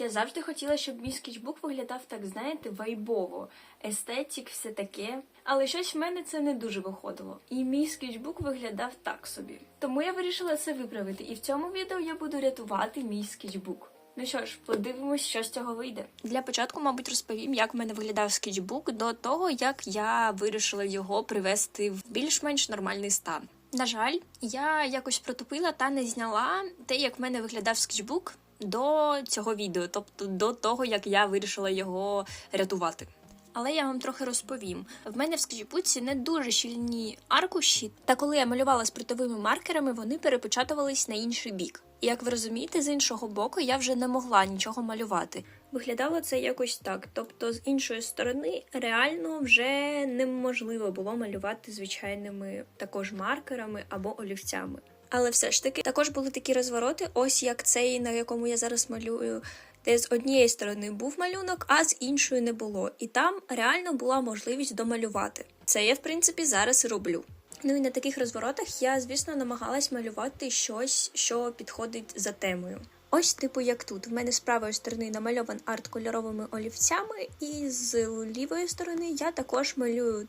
Я завжди хотіла, щоб мій скетчбук виглядав так, знаєте, вайбово, естетік, все таке. Але щось в мене це не дуже виходило. І мій скетчбук виглядав так собі. Тому я вирішила це виправити. І в цьому відео я буду рятувати мій скетчбук. Ну що ж, подивимось, що з цього вийде. Для початку, мабуть, розповім, як в мене виглядав скетчбук до того, як я вирішила його привести в більш-менш нормальний стан. На жаль, я якось протупила та не зняла те, як в мене виглядав скетчбук до цього відео, тобто до того, як я вирішила його рятувати. Але я вам трохи розповім. В мене в скетчбуці не дуже щільні аркуші, та коли я малювала спиртовими маркерами, вони перепечатувались на інший бік. І як ви розумієте, з іншого боку я вже не могла нічого малювати. Виглядало це якось так. Тобто, з іншої сторони, реально вже неможливо було малювати звичайними також маркерами або олівцями. Але все ж таки також були такі розвороти, ось як цей, на якому я зараз малюю, де з однієї сторони був малюнок, а з іншої не було. І там реально була можливість домалювати. Це я, в принципі, зараз роблю. Ну і на таких розворотах я, звісно, намагалась малювати щось, що підходить за темою. Ось, типу, як тут. В мене з правої сторони намальован арт кольоровими олівцями, і з лівої сторони я також малюю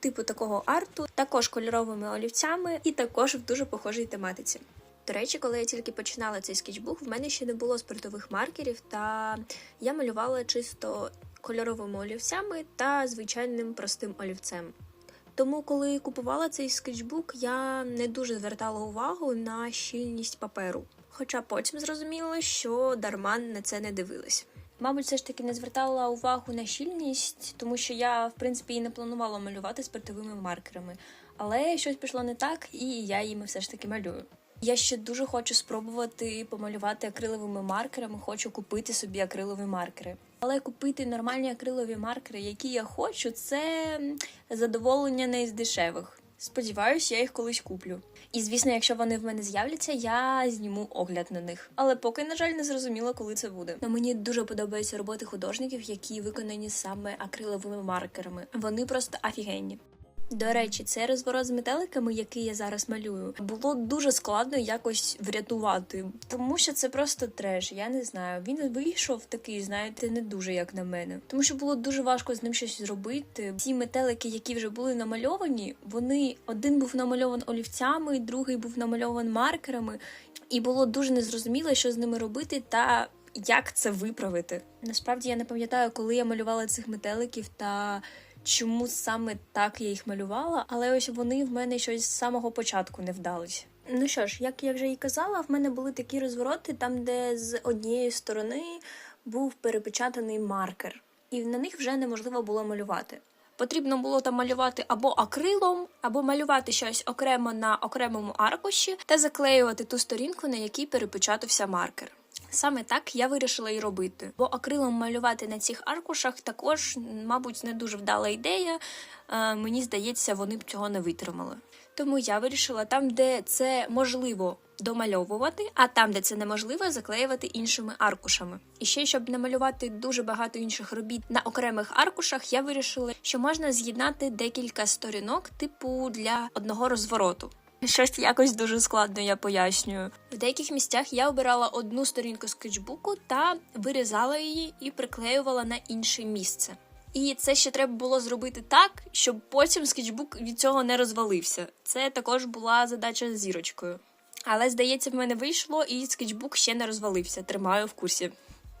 типу такого арту, також кольоровими олівцями, і також в дуже похожій тематиці. До речі, коли я тільки починала цей скетчбук, в мене ще не було спиртових маркерів, та я малювала чисто кольоровими олівцями та звичайним простим олівцем. Тому, коли купувала цей скетчбук, я не дуже звертала увагу на щільність паперу. Хоча потім зрозуміло, що дарма на це не дивилась. Мабуть, все ж таки не звертала увагу на щільність, тому що я, в принципі, і не планувала малювати спиртовими маркерами. Але щось пішло не так, і я їми все ж таки малюю. Я ще дуже хочу спробувати помалювати акриловими маркерами, хочу купити собі акрилові маркери. Але купити нормальні акрилові маркери, які я хочу, це задоволення не із дешевих. Сподіваюсь, я їх колись куплю. І звісно, якщо вони в мене з'являться, я зніму огляд на них. Але поки, на жаль, не зрозуміла, коли це буде. Но мені дуже подобаються роботи художників, які виконані саме акриловими маркерами. Вони просто офігенні. До речі, цей розворот з метеликами, який я зараз малюю, було дуже складно якось врятувати, тому що це просто треш. Я не знаю. Він вийшов такий, знаєте, не дуже як на мене, тому що було дуже важко з ним щось зробити. Ці метелики, які вже були намальовані, вони один був намальований олівцями, другий був намальований маркерами, і було дуже незрозуміло, що з ними робити та. Як це виправити? Насправді я не пам'ятаю, коли я малювала цих метеликів та чому саме так я їх малювала, але ось вони в мене щось з самого початку не вдались. Ну що ж, як я вже і казала, в мене були такі розвороти, там, де з однієї сторони був перепечатаний маркер, і на них вже неможливо було малювати. Потрібно було там малювати або акрилом, або малювати щось окремо на окремому аркуші та заклеювати ту сторінку, на якій перепечатався маркер. Саме так я вирішила і робити, бо акрилом малювати на цих аркушах також, мабуть, не дуже вдала ідея. Е, мені здається, вони б цього не витримали. Тому я вирішила там, де це можливо домальовувати, а там, де це неможливо, заклеювати іншими аркушами. І ще щоб намалювати дуже багато інших робіт на окремих аркушах, я вирішила, що можна з'єднати декілька сторінок, типу для одного розвороту. Щось якось дуже складно, я пояснюю. В деяких місцях я обирала одну сторінку скетчбуку та вирізала її і приклеювала на інше місце. І це ще треба було зробити так, щоб потім скетчбук від цього не розвалився. Це також була задача з зірочкою. Але здається, в мене вийшло, і скетчбук ще не розвалився. Тримаю в курсі.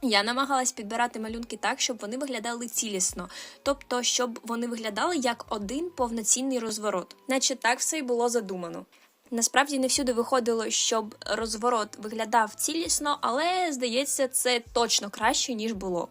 Я намагалась підбирати малюнки так, щоб вони виглядали цілісно, тобто, щоб вони виглядали як один повноцінний розворот, наче так все й було задумано. Насправді не всюди виходило, щоб розворот виглядав цілісно, але здається, це точно краще ніж було.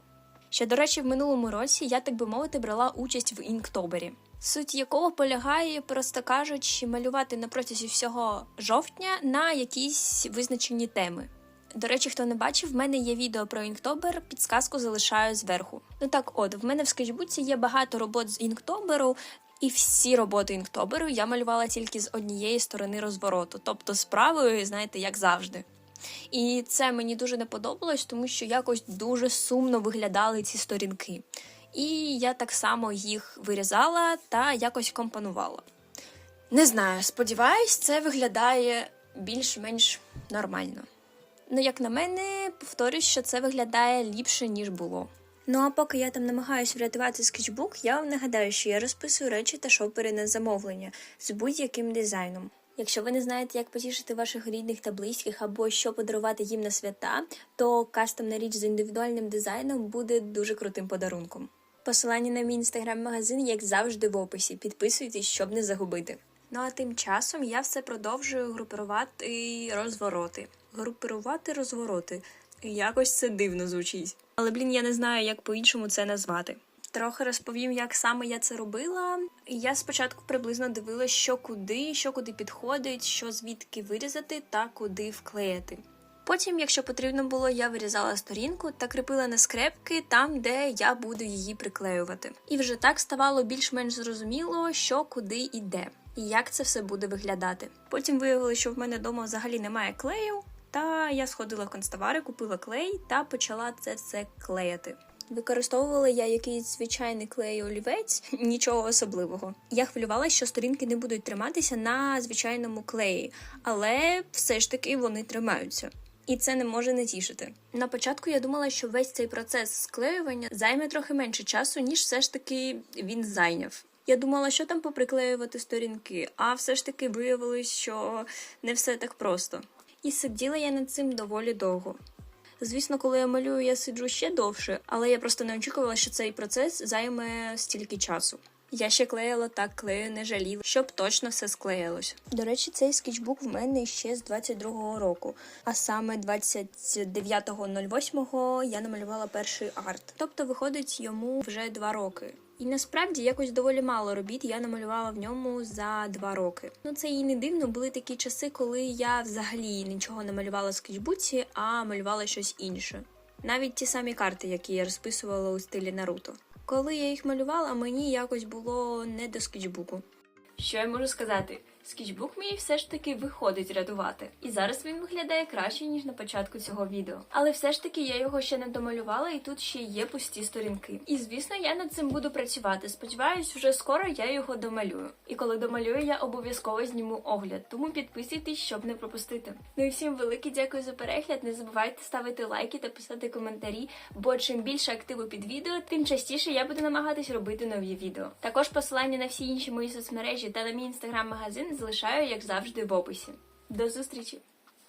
Ще до речі, в минулому році я, так би мовити, брала участь в інктобері, суть якого полягає, просто кажучи, малювати на протязі всього жовтня на якісь визначені теми. До речі, хто не бачив, в мене є відео про інктобер, підсказку залишаю зверху. Ну так, от в мене в скетчбуці є багато робот з інктоберу, і всі роботи інктоберу я малювала тільки з однієї сторони розвороту, тобто з правою, знаєте, як завжди. І це мені дуже не подобалось, тому що якось дуже сумно виглядали ці сторінки. І я так само їх вирізала та якось компонувала. Не знаю, сподіваюсь, це виглядає більш-менш нормально. Ну, як на мене, повторюсь, що це виглядає ліпше, ніж було. Ну а поки я там намагаюся врятувати скетчбук, я вам нагадаю, що я розписую речі та шопери на замовлення з будь-яким дизайном. Якщо ви не знаєте, як потішити ваших рідних та близьких або що подарувати їм на свята, то кастомна річ з індивідуальним дизайном буде дуже крутим подарунком. Посилання на мій інстаграм-магазин, як завжди, в описі. Підписуйтесь, щоб не загубити. Ну а тим часом я все продовжую групувати розвороти. Групирувати розвороти. Якось це дивно звучить. Але блін, я не знаю, як по-іншому це назвати. Трохи розповім, як саме я це робила. Я спочатку приблизно дивилася, що куди, що куди підходить, що звідки вирізати та куди вклеїти. Потім, якщо потрібно було, я вирізала сторінку та кріпила на скрепки там, де я буду її приклеювати. І вже так ставало більш-менш зрозуміло, що куди йде і як це все буде виглядати. Потім виявилося, що в мене вдома взагалі немає клею, та я сходила в констовари, купила клей та почала це все клеїти. Використовувала я якийсь звичайний клей олівець, нічого особливого. Я хвилювалася, що сторінки не будуть триматися на звичайному клеї, але все ж таки вони тримаються. І це не може не тішити. На початку я думала, що весь цей процес склеювання займе трохи менше часу, ніж все ж таки він зайняв. Я думала, що там поприклеювати сторінки, а все ж таки виявилось, що не все так просто. І сиділа я над цим доволі довго. Звісно, коли я малюю, я сиджу ще довше, але я просто не очікувала, що цей процес займе стільки часу. Я ще клеїла так, клею не жаліла, щоб точно все склеїлось. До речі, цей скетчбук в мене ще з 22-го року, а саме 29.08 я намалювала перший арт. Тобто виходить йому вже два роки. І насправді якось доволі мало робіт я намалювала в ньому за два роки. Ну це і не дивно, були такі часи, коли я взагалі нічого не малювала в скетчбуці, а малювала щось інше. Навіть ті самі карти, які я розписувала у стилі Наруто. Коли я їх малювала, мені якось було не до скетчбуку. Що я можу сказати? Скетчбук мій все ж таки виходить рятувати. І зараз він виглядає краще, ніж на початку цього відео. Але все ж таки я його ще не домалювала, і тут ще є пусті сторінки. І звісно, я над цим буду працювати. Сподіваюсь, вже скоро я його домалюю. І коли домалюю, я обов'язково зніму огляд. Тому підписуйтесь, щоб не пропустити. Ну і всім велике дякую за перегляд. Не забувайте ставити лайки та писати коментарі, бо чим більше активу під відео, тим частіше я буду намагатись робити нові відео. Також посилання на всі інші мої соцмережі та на мій інстаграм-магазин залишаю, як завжди, в описі. До зустрічі!